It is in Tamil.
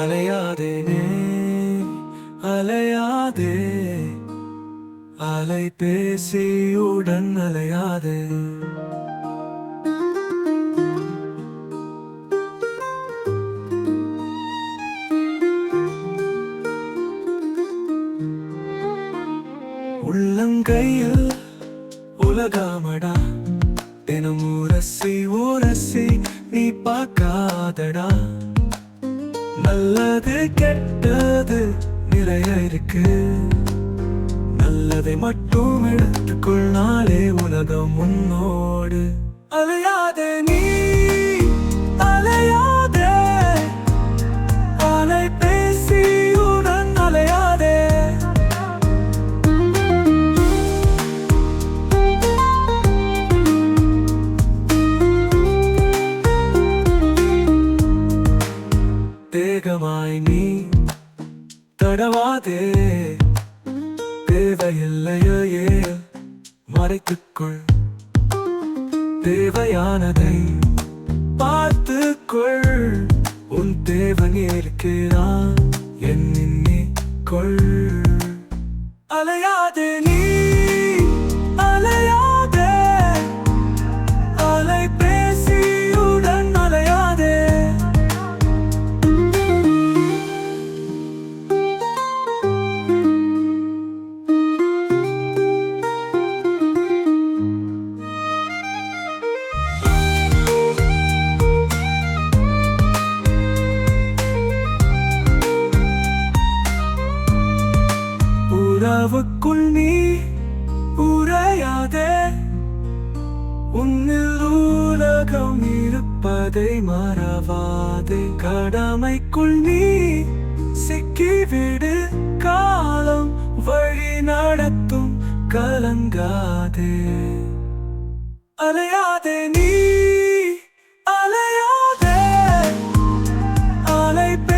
அலையாதே அலையாதே. அலை பேசியுடன் அலையாதே உள்ளங்கையில் உலகாமடா. தினம் உரசி உரசி நீ பார்க்காதடா. நல்லது கெட்டது நிறைய இருக்கு. நல்லதை மட்டும் எடுத்துக்கொள் நாளே உலகம் முன்னோடு அலையாதே நீ அதிகமாய் நீ தடவாதே. தேவையில்லையே மறைத்துக்கொள். தேவையானதை பார்த்துக்கொள். உன் தேவன் இருக்கிறான் என்னை கொள். அலையாதே நீ உறவுக்குள் நீ உரையாதே உன்னில் உலகம் இருப்பதை மறவாதே. கடமைக்குள் நீ சிக்கிவிடு காலம் வழி நடத்தும் கலங்காதே. அலையாதே நீ அலையாதே. அலைப்ப